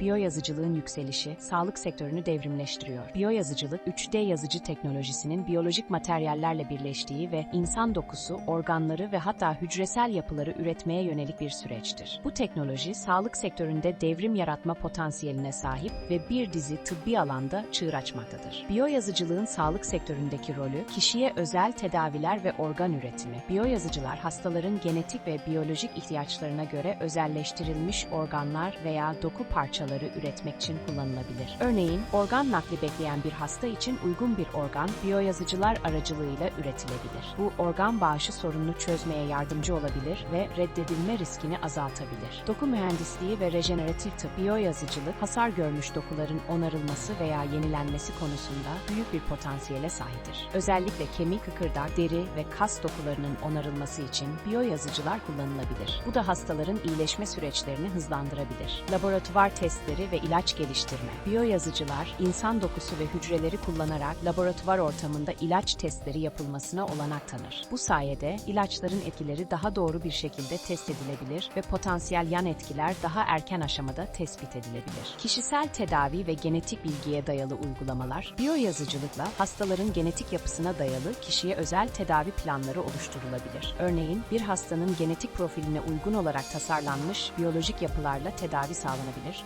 Biyoyazıcılığın yükselişi, sağlık sektörünü devrimleştiriyor. Biyoyazıcılık, 3D yazıcı teknolojisinin biyolojik materyallerle birleştiği ve insan dokusu, organları ve hatta hücresel yapıları üretmeye yönelik bir süreçtir. Bu teknoloji, sağlık sektöründe devrim yaratma potansiyeline sahip ve bir dizi tıbbi alanda çığır açmaktadır. Biyoyazıcılığın sağlık sektöründeki rolü, kişiye özel tedaviler ve organ üretimi. Biyoyazıcılar, hastaların genetik ve biyolojik ihtiyaçlarına göre özelleştirilmiş organlar veya doku parçaları üretmek için kullanılabilir. Örneğin, organ nakli bekleyen bir hasta için uygun bir organ biyoyazıcılar aracılığıyla üretilebilir. Bu organ bağışı sorununu çözmeye yardımcı olabilir ve reddedilme riskini azaltabilir. Doku mühendisliği ve rejeneratif tıp biyoyazıcılık hasar görmüş dokuların onarılması veya yenilenmesi konusunda büyük bir potansiyele sahiptir. Özellikle kemik, kıkırdak, deri ve kas dokularının onarılması için biyoyazıcılar kullanılabilir. Bu da hastaların iyileşme süreçlerini hızlandırabilir. Laboratuvar testleri ve ilaç geliştirme. Biyoyazıcılar, insan dokusu ve hücreleri kullanarak laboratuvar ortamında ilaç testleri yapılmasına olanak tanır. Bu sayede ilaçların etkileri daha doğru bir şekilde test edilebilir ve potansiyel yan etkiler daha erken aşamada tespit edilebilir. Kişisel tedavi ve genetik bilgiye dayalı uygulamalar, biyoyazıcılıkla hastaların genetik yapısına dayalı kişiye özel tedavi planları oluşturulabilir. Örneğin bir hastanın genetik profiline uygun olarak tasarlanmış biyolojik yapılarla tedavi sağlanabilir